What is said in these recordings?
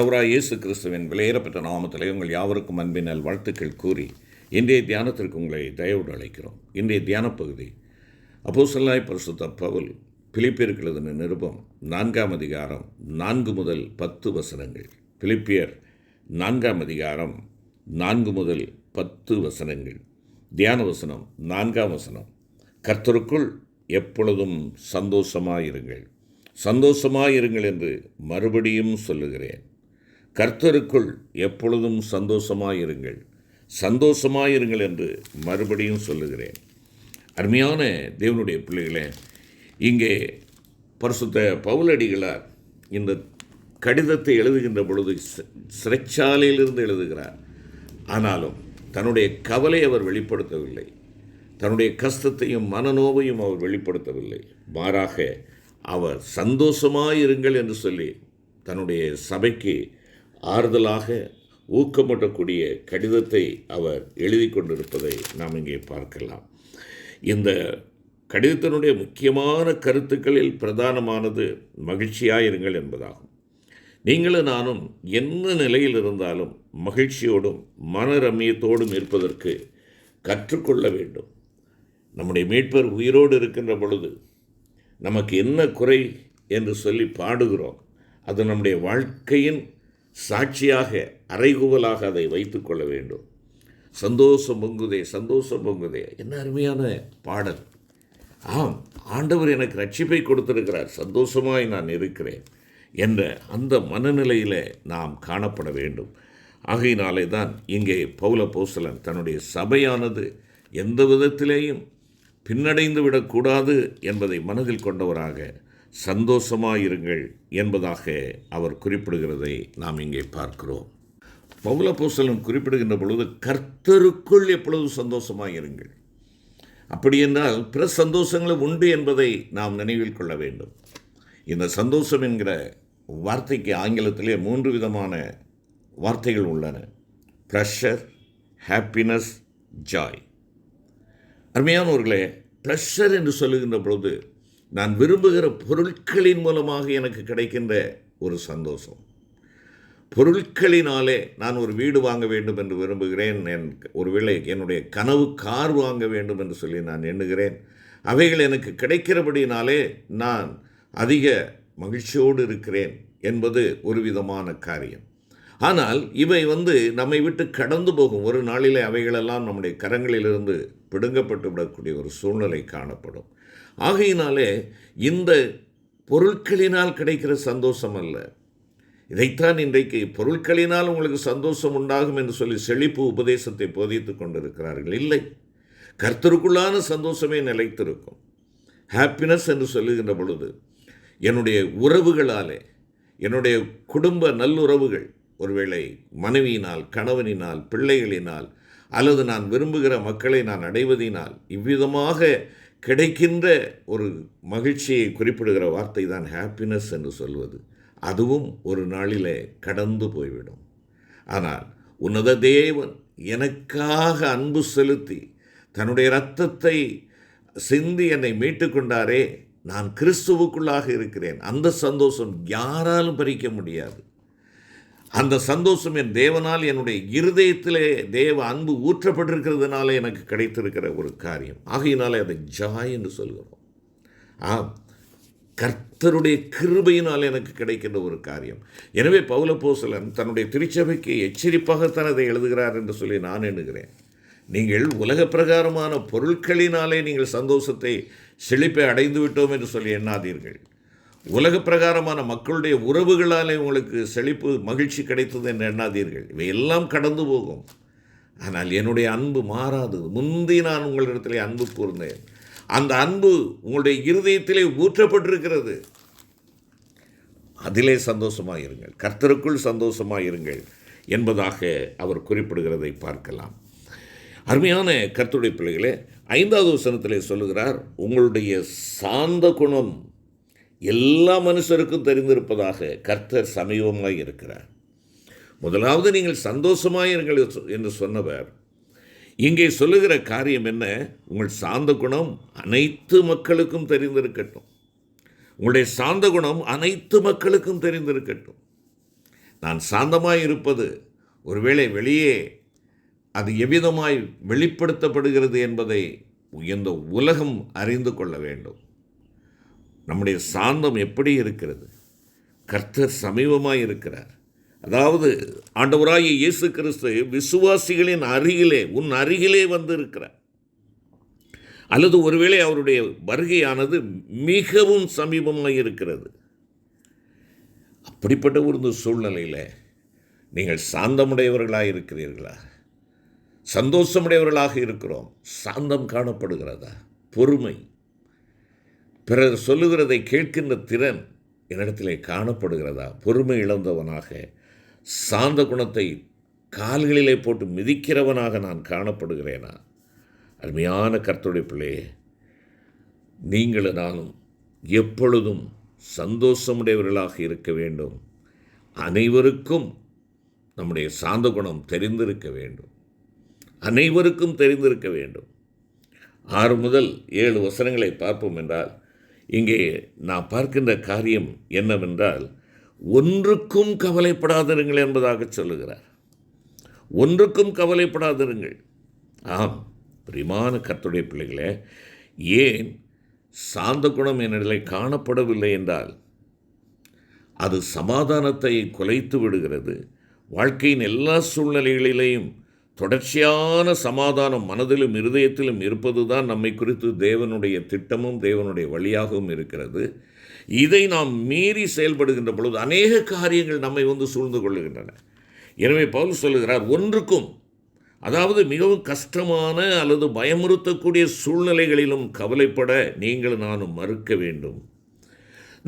ஆண்டவராக இயேசு கிறிஸ்துவின் விலையேறப்பட்ட நாமத்திலே உங்கள் யாவருக்கும் அன்பினால் வாழ்த்துக்கள் கூறி இன்றைய தியானத்திற்கு உங்களை தயவோடு அழைக்கிறோம். இன்றைய தியான பகுதி அப்போஸ்தலனாய் பரிசுத்த பவுல் பிலிப்பியருக்கு எழுதின நிருபம் நான்காம் அதிகாரம் நான்கு முதல் பத்து வசனங்கள். பிலிப்பியர் நான்காம் அதிகாரம் நான்கு முதல் பத்து வசனங்கள். தியான வசனம் நான்காம் வசனம். கர்த்தருக்குள் எப்பொழுதும் சந்தோஷமாயிருங்கள். சந்தோஷமாயிருங்கள் என்று மறுபடியும் சொல்லுகிறேன். கர்த்தருக்குள் எப்பொழுதும் சந்தோஷமாயிருங்கள். சந்தோஷமாயிருங்கள் என்று மறுபடியும் சொல்லுகிறேன். அருமையான தேவனுடைய பிள்ளைகளே இங்கே பரிசுத்த பவுலடிகளார் இந்த கடிதத்தை எழுதுகின்ற பொழுது சிறைச்சாலையிலிருந்து எழுதுகிறார். ஆனாலும் தன்னுடைய கவலை அவர் வெளிப்படுத்தவில்லை. தன்னுடைய கஷ்டத்தையும் மனநோவையும் அவர் வெளிப்படுத்தவில்லை. மாறாக அவர் சந்தோஷமாயிருங்கள் என்று சொல்லி தன்னுடைய சபைக்கு ஆறுதலாக ஊக்கமூட்டக்கூடிய கடிதத்தை அவர் எழுதி கொண்டிருப்பதை நாம் இங்கே பார்க்கலாம். இந்த கடிதத்தினுடைய முக்கியமான கருத்துக்களில் பிரதானமானது மகிழ்ச்சியாயிருங்கள் என்பதாகும். நீங்களும் நானும் என்ன நிலையில் இருந்தாலும் மகிழ்ச்சியோடும் மனரம்யத்தோடும் இருப்பதற்கு கற்றுக்கொள்ள வேண்டும். நம்முடைய மீட்பர் உயிரோடு இருக்கின்ற பொழுது நமக்கு என்ன குறை என்று சொல்லி பாடுகிறோம். அது நம்முடைய வாழ்க்கையின் சாட்சியாக அறைகுவலாக அதை வைத்துக்கொள்ள வேண்டும். சந்தோஷம் பொங்குதே சந்தோஷம் பொங்குதே. என்ன அருமையான பாடல். ஆம் ஆண்டவர் எனக்கு ரட்சிப்பை கொடுத்திருக்கிறார். சந்தோஷமாய் நான் இருக்கிறேன் என்ற அந்த மனநிலையில் நாம் காணப்பட வேண்டும். ஆகையினாலே தான் இங்கே பௌல போசலன் தன்னுடைய சபையானது எந்த விதத்திலேயும் பின்னடைந்து விடக்கூடாது என்பதை மனதில் கொண்டவராக சந்தோஷமாயிருங்கள் என்பதாக அவர் குறிப்பிடுகிறதை நாம் இங்கே பார்க்கிறோம். பௌல குறிப்பிடுகின்ற பொழுது கர்த்தருக்குள் எப்பொழுதும் சந்தோஷமாயிருங்கள்? அப்படி என்றால் பிற சந்தோஷங்களும் உண்டு என்பதை நாம் நினைவில் கொள்ள வேண்டும். இந்த சந்தோஷம் என்கிற வார்த்தைக்கு ஆங்கிலத்திலே மூன்று விதமான வார்த்தைகள் உள்ளன. ப்ரெஷர் ஹாப்பினஸ் ஜாய் அருமையானவர்களே ப்ரெஷர் என்று சொல்லுகின்ற பொழுது நான் விரும்புகிற பொருட்களின் மூலமாக எனக்கு கிடைக்கின்ற ஒரு சந்தோஷம். பொருட்களினாலே நான் ஒரு வீடு வாங்க வேண்டும் என்று விரும்புகிறேன். என் ஒருவேளை என்னுடைய கனவு கார் வாங்க வேண்டும் என்று சொல்லி நான் எண்ணுகிறேன். அவைகள் எனக்கு கிடைக்கிறபடினாலே நான் அதிக மகிழ்ச்சியோடு இருக்கிறேன் என்பது ஒரு விதமான காரியம். ஆனால் இவை வந்து நம்மை விட்டு கடந்து போகும். ஒரு நாளிலே அவைகளெல்லாம் நம்முடைய கரங்களிலிருந்து பிடுங்கப்பட்டு விடக்கூடிய ஒரு சூழ்நிலை காணப்படும். ஆகையினாலே இந்த பொருட்களினால் கிடைக்கிற சந்தோஷம் அல்ல. இதைத்தான் இன்றைக்கு பொருட்களினால் உங்களுக்கு சந்தோஷம் உண்டாகும் என்று சொல்லி செழிப்பு உபதேசத்தை போதித்து கொண்டிருக்கிறார்கள். இல்லை. கர்த்தருக்குள்ளான சந்தோஷமே நிலைத்திருக்கும். ஹாப்பினஸ் என்று சொல்லுகின்ற பொழுது என்னுடைய உறவுகளாலே என்னுடைய குடும்ப நல்லுறவுகள் ஒருவேளை மனைவியினால் கணவனினால் பிள்ளைகளினால் அல்லது நான் விரும்புகிற மக்களை நான் அடைவதினால் இவ்விதமாக கிடைக்கின்ற ஒரு மகிழ்ச்சியை குறிப்பிடுகிற வார்த்தை தான் ஹாப்பினஸ் என்று சொல்வது. அதுவும் ஒரு நாளிலே கடந்து போய்விடும். ஆனால் உன்னத தேவன் எனக்காக அன்பு செலுத்தி தன்னுடைய இரத்தத்தை சிந்தி என்னை மீட்டு கொண்டாரே நான் கிறிஸ்துவுக்குள்ளாக இருக்கிறேன். அந்த சந்தோஷம் யாராலும் பறிக்க முடியாது. அந்த சந்தோஷம் என் தேவனால் என்னுடைய இருதயத்திலே தேவ அன்பு ஊற்றப்பட்டிருக்கிறதுனால எனக்கு கிடைத்திருக்கிற ஒரு காரியம். ஆகையினாலே அதை ஜாய் என்று சொல்கிறோம். ஆம் கர்த்தருடைய கிருபையினால் எனக்கு கிடைக்கின்ற ஒரு காரியம். எனவே பௌலபோசலன் தன்னுடைய திருச்சபைக்கு எச்சரிப்பாகத்தான் அதை எழுதுகிறார் என்று சொல்லி நான் எண்ணுகிறேன். நீங்கள் உலக பிரகாரமான பொருட்களினாலே நீங்கள் சந்தோஷத்தை செழிப்பை அடைந்து விட்டோம் என்று சொல்லி எண்ணாதீர்கள். உலக பிரகாரமான மக்களுடைய உறவுகளாலே உங்களுக்கு செழிப்பு மகிழ்ச்சி கிடைத்தது என்று எண்ணாதீர்கள். இவை எல்லாம் கடந்து போகும். ஆனால் என்னுடைய அன்பு மாறாது. முந்தி நான் உங்களிடத்திலே அன்பு கூர்ந்தேன். அந்த அன்பு உங்களுடைய இருதயத்திலே ஊற்றப்பட்டிருக்கிறது. அதிலே சந்தோஷமாக இருங்கள் கர்த்தருக்குள் சந்தோஷமாக இருங்கள் என்பதாக அவர் குறிப்பிடுகிறதை பார்க்கலாம். அருமையான கர்த்தருடைய பிள்ளைகளே ஐந்தாவது வசனத்திலே சொல்லுகிறார் உங்களுடைய சாந்த குணம் எல்லா மனுஷருக்கும் தெரிந்திருப்பதாக கர்த்தர் சமீபமாக இருக்கிறார். முதலாவது நீங்கள் சந்தோஷமாக இருங்கள் என்று சொன்னவர். இங்கே சொல்லுகிற காரியம் என்ன? உங்கள் சாந்த குணம் அனைத்து மக்களுக்கும் தெரிந்திருக்கட்டும். உங்களுடைய சாந்த குணம் அனைத்து மக்களுக்கும் தெரிந்திருக்கட்டும். நான் சாந்தமாக இருப்பது ஒருவேளை வெளியே அது எவ்விதமாய் வெளிப்படுத்தப்படுகிறது என்பதை இந்த உலகம் அறிந்து கொள்ள வேண்டும். நம்முடைய சாந்தம் எப்படி இருக்கிறது? கர்த்தர் சமீபமாக இருக்கிறார். அதாவது ஆண்டவராகிய இயேசு கிறிஸ்து விசுவாசிகளின் அருகிலே உன் அருகிலே வந்து இருக்கிறார் அல்லது ஒருவேளை அவருடைய வருகையானது மிகவும் சமீபமாக இருக்கிறது. அப்படிப்பட்ட ஒரு சூழ்நிலையில் நீங்கள் சாந்தமுடையவர்களாக இருக்கிறீர்களா? சந்தோஷமுடையவர்களாக இருக்கிறோம். சாந்தம் காணப்படுகிறதா? பொறுமை. பிறர் சொல்லுகிறதை கேட்கின்ற திறன் என்னிடத்திலே காணப்படுகிறதா? பொறுமை இழந்தவனாக சாந்த குணத்தை கால்களிலே போட்டு மிதிக்கிறவனாக நான் காணப்படுகிறேனா? அருமையான கர்த்தருடைய பிள்ளையே நீங்கள் நானும் எப்பொழுதும் சந்தோஷமுடையவர்களாக இருக்க வேண்டும். அனைவருக்கும் நம்முடைய சாந்த குணம் தெரிந்திருக்க வேண்டும். அனைவருக்கும் தெரிந்திருக்க வேண்டும். ஆறு முதல் ஏழு வசனங்களை பார்ப்போம் என்றால் இங்கே நான் பார்க்கின்ற காரியம் என்னவென்றால் ஒன்றுக்கும் கவலைப்படாதிருங்கள் என்பதாக சொல்லுகிறார். ஒன்றுக்கும் கவலைப்படாதிருங்கள். ஆம் பிரிமான கத்துடைய பிள்ளைகளே ஏன் சாந்த குணம் என்னிடலை காணப்படவில்லை என்றால் அது சமாதானத்தை குலைத்து விடுகிறது. வாழ்க்கையின் எல்லா சூழ்நிலைகளிலேயும் தொடர்ச்சியான சமாதானம் மனதிலும் இருதயத்திலும் இருப்பது தான் நம்மை குறித்து தேவனுடைய திட்டமும் தேவனுடைய வழியாகவும் இருக்கிறது. இதை நாம் மீறி செயல்படுகின்ற பொழுது அநேக காரியங்கள் நம்மை வந்து சூழ்ந்து கொள்ளுகின்றன. எனவே பவுல் சொல்லுகிறார் ஒன்றுக்கும் அதாவது மிகவும் கஷ்டமான அல்லது பயமுறுத்தக்கூடிய சூழ்நிலைகளிலும் கவலைப்பட நீங்கள் நானும் மறுக்க வேண்டும்.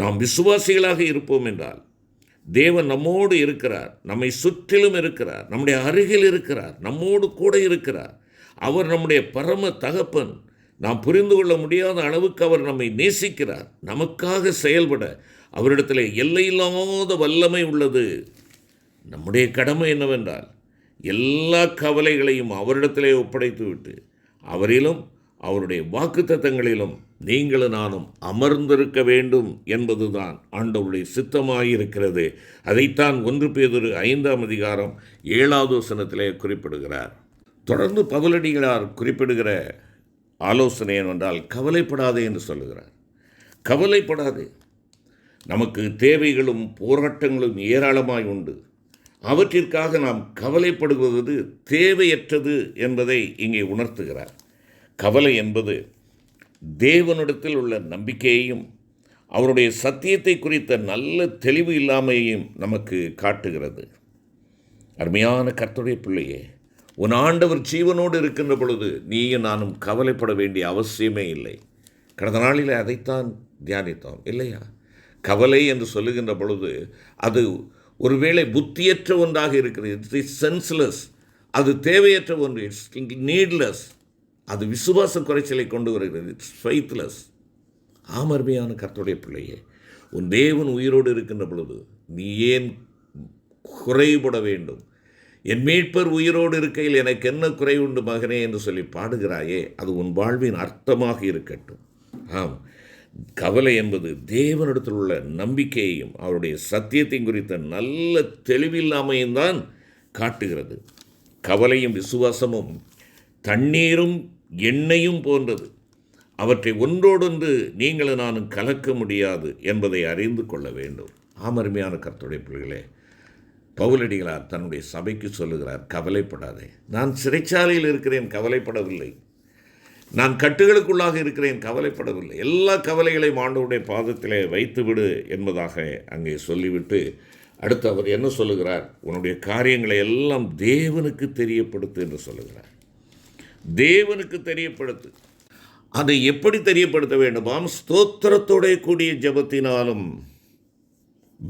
நாம் விசுவாசிகளாக இருப்போம் என்றால் தேவன் நம்மோடு இருக்கிறார் நம்மை சுற்றிலும் இருக்கிறார் நம்முடைய அருகில் இருக்கிறார் நம்மோடு கூட இருக்கிறார். அவர் நம்முடைய பரம தகப்பன். நாம் புரிந்து கொள்ள முடியாத அளவுக்கு அவர் நம்மை நேசிக்கிறார் நமக்காக செயல்பட. அவரிடத்தில் எல்லையில்லாத வல்லமை உள்ளது. நம்முடைய கடமை என்னவென்றால் எல்லா கவலைகளையும் அவரிடத்திலே ஒப்படைத்துவிட்டு அவரிலும் அவருடைய வாக்குத்தத்தங்களிலும் நீங்களும் நானும் அமர்ந்திருக்க வேண்டும் என்பதுதான் ஆண்டவருடைய சித்தமாயிருக்கிறது. அதைத்தான் ஒன்று பேதொரு ஐந்தாம் அதிகாரம் ஏழாவது வசனத்திலே குறிப்பிடுகிறார். தொடர்ந்து பவுலடிகளார் குறிப்பிடுகிற ஆலோசனை என்னவென்றால் கவலைப்படாதே என்று சொல்லுகிறார். கவலைப்படாதே. நமக்கு தேவைகளும் போராட்டங்களும் ஏராளமாய் உண்டு. அவற்றிற்காக நாம் கவலைப்படுவது தேவையற்றது என்பதை இங்கே உணர்த்துகிறார். கவலை என்பது தேவனிடத்தில் உள்ள நம்பிக்கையையும் அவருடைய சத்தியத்தை குறித்த நல்ல தெளிவு இல்லாமையையும் நமக்கு காட்டுகிறது. அருமையான கர்த்தருடைய பிள்ளையே உன் ஆண்டவர் ஜீவனோடு இருக்கின்ற பொழுது நீயும் நானும் கவலைப்பட வேண்டிய அவசியமே இல்லை. கடந்த நாளில் அதைத்தான் தியானித்தோம் இல்லையா? கவலை என்று சொல்லுகின்ற பொழுது அது ஒருவேளை புத்தியற்ற ஒன்றாக இருக்கிறது. இட்ஸ் சென்ஸ்லெஸ் அது தேவையற்ற ஒன்று. இட்ஸ் நீட்லெஸ் அது விசுவாச குறைச்சலை கொண்டு வருகிறது. இட்ஸ் ஆமர்மையான கர்த்தருடைய பிள்ளையே உன் தேவன் உயிரோடு இருக்கின்ற பொழுது நீ ஏன் குறைபட வேண்டும்? என் மீட்பர் உயிரோடு இருக்கையில் எனக்கு என்ன குறை உண்டு மகனே என்று சொல்லி பாடுகிறாயே அது உன் வாழ்வின் அர்த்தமாக இருக்கட்டும். ஆம். கவலை என்பது தேவனிடத்தில் உள்ள நம்பிக்கையையும் அவருடைய சத்தியத்தையும் குறித்த நல்ல தெளிவில்லாமையும் தான் காட்டுகிறது. கவலையும் விசுவாசமும் தண்ணீரும் எண்ணெயும் போன்றது. அவற்றை ஒன்றோடொன்று நீங்களும் நானும் கலக்க முடியாது என்பதை அறிந்து கொள்ள வேண்டும். ஆமருமையான கர்த்தருடைய பிள்ளைகளே பவுலடிகளார் தன்னுடைய சபைக்கு சொல்லுகிறார் கவலைப்படாதே. நான் சிறைச்சாலையில் இருக்கிறேன் கவலைப்படவில்லை. நான் கட்டுகளுக்குள்ளாக இருக்கிறேன் கவலைப்படவில்லை. எல்லா கவலைகளையும் ஆண்டவருடைய பாதத்திலே வைத்துவிடு என்பதாக அங்கே சொல்லிவிட்டு அடுத்து அவர் என்ன சொல்லுகிறார்? உன்னுடைய காரியங்களை எல்லாம் தேவனுக்கு தெரியப்படுத்து என்று சொல்லுகிறார். தேவனுக்கு தெரியப்படுத்து. அதை எப்படி தெரியப்படுத்த வேண்டுமாம்? ஸ்தோத்திரத்தோட கூடிய ஜபத்தினாலும்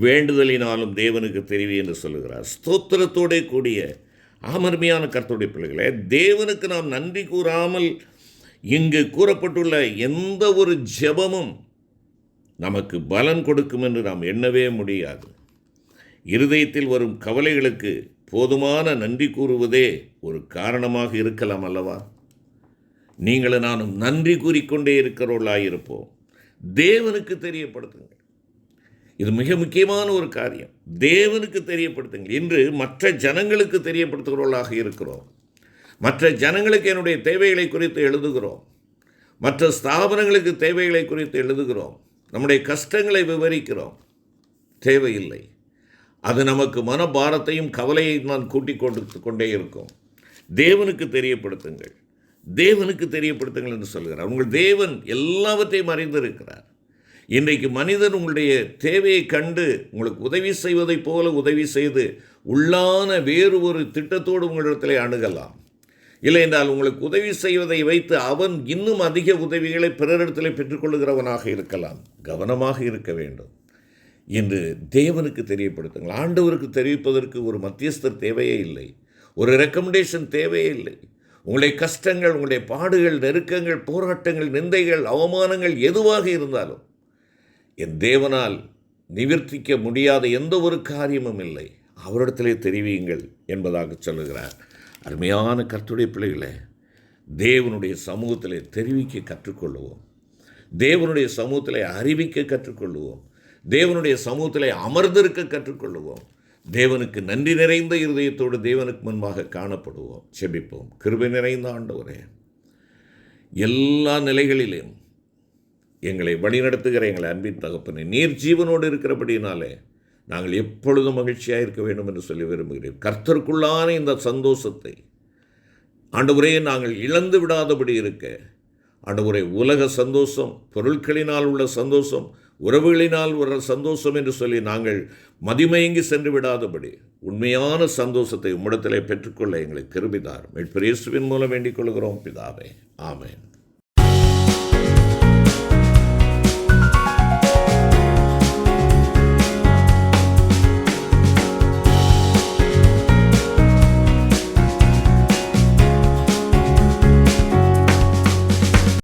வேண்டுதலினாலும் தேவனுக்கு தெரிவி என்று சொல்லுகிறார். ஸ்தோத்திரத்தோட கூடிய ஆமர்மையான கர்த்தருடைய பிள்ளைகளே தேவனுக்கு நாம் நன்றி கூறாமல் இங்கு கூறப்பட்டுள்ள எந்த ஒரு ஜெபமும் நமக்கு பலன் கொடுக்கும் என்று நாம் எண்ணவே முடியாது. இருதயத்தில் வரும் கவலைகளுக்கு போதுமான நன்றி கூறுவதே ஒரு காரணமாக இருக்கலாம் அல்லவா? நீங்களும் நானும் நன்றி கூறிக்கொண்டே இருக்கிறவர்களாயிருப்போம். தேவனுக்கு தெரியப்படுத்துங்கள். இது மிக முக்கியமான ஒரு காரியம். தேவனுக்கு தெரியப்படுத்துங்கள். இன்று மற்ற ஜனங்களுக்கு தெரியப்படுத்துகிறவர்களாக இருக்கிறோம். மற்ற ஜனங்களுக்கு என்னுடைய தேவைகளை குறித்து எழுதுகிறோம். மற்ற ஸ்தாபனங்களுக்கு தேவைகளை குறித்து எழுதுகிறோம். நம்முடைய கஷ்டங்களை விவரிக்கிறோம். தேவையில்லை. அது நமக்கு மனபாரத்தையும் கவலையையும் நான் கூட்டிக் கொண்டு கொண்டே இருக்கும். தேவனுக்கு தெரியப்படுத்துங்கள். தேவனுக்கு தெரியப்படுத்துங்கள் என்று சொல்கிறார் உங்கள் தேவன் எல்லாவற்றையும் அறிந்திருக்கிறார். இன்றைக்கு மனிதன் உங்களுடைய தேவையை கண்டு உங்களுக்கு உதவி செய்வதைப் போல உதவி செய்து உள்ளான வேறு ஒரு திட்டத்தோடு உங்களிடத்தில் அணுகலாம். இல்லை என்றால் உங்களுக்கு உதவி செய்வதை வைத்து அவன் இன்னும் அதிக உதவிகளை பிறரிடத்தில் பெற்றுக்கொள்கிறவனாக இருக்கலாம். கவனமாக இருக்க வேண்டும். என்று தேவனுக்கு தெரியப்படுத்துங்கள். ஆண்டவருக்கு தெரிவிப்பதற்கு ஒரு மத்தியஸ்தர் தேவையே இல்லை. ஒரு ரெக்கமெண்டேஷன் தேவையே இல்லை. உங்களுடைய கஷ்டங்கள் உங்களுடைய பாடுகள் நெருக்கங்கள் போராட்டங்கள் நிந்தைகள் அவமானங்கள் எதுவாக இருந்தாலும் என் தேவனால் நிவர்த்திக்க முடியாத எந்த ஒரு காரியமும் இல்லை. அவரிடத்திலே தெரிவியுங்கள் என்பதாக சொல்லுகிறார். அருமையான கர்த்துடைய பிள்ளைகளை தேவனுடைய சமூகத்திலே தெரிவிக்க கற்றுக்கொள்வோம் தேவனுடைய சமூகத்திலே அறிவிக்க கற்றுக்கொள்வோம் தேவனுடைய சமூகத்தில் அமர்ந்திருக்க கற்றுக்கொள்ளுவோம். தேவனுக்கு நன்றி நிறைந்த இருதயத்தோடு தேவனுக்கு முன்பாக காணப்படுவோம். செபிப்போம். கிருபை நிறைந்த ஆண்டவரே எல்லா நிலைகளிலும் எங்களை வழிநடத்துகிற எங்களை அன்பின் தகப்பனை நீர் ஜீவனோடு இருக்கிறபடினாலே நாங்கள் எப்பொழுதும் மகிழ்ச்சியாக இருக்க வேண்டும் என்று சொல்லி விரும்புகிறேன். கர்த்தருக்குள்ளான இந்த சந்தோஷத்தை ஆண்டவரே நாங்கள் இழந்து விடாதபடி இருக்க ஆண்டவரே உலக சந்தோஷம் பொருட்களினால் உள்ள சந்தோஷம் உறவுகளினால் வர சந்தோஷம் என்று சொல்லி நாங்கள் மதிமயங்கி சென்று விடாதபடி உண்மையான சந்தோஷத்தை உம்மிடத்திலே பெற்றுக்கொள்ள எங்களை கிருபிதார். மீட்பு இயேசுவின் மூலம் வேண்டிக் கொள்கிறோம். பிதாவே. ஆமேன்.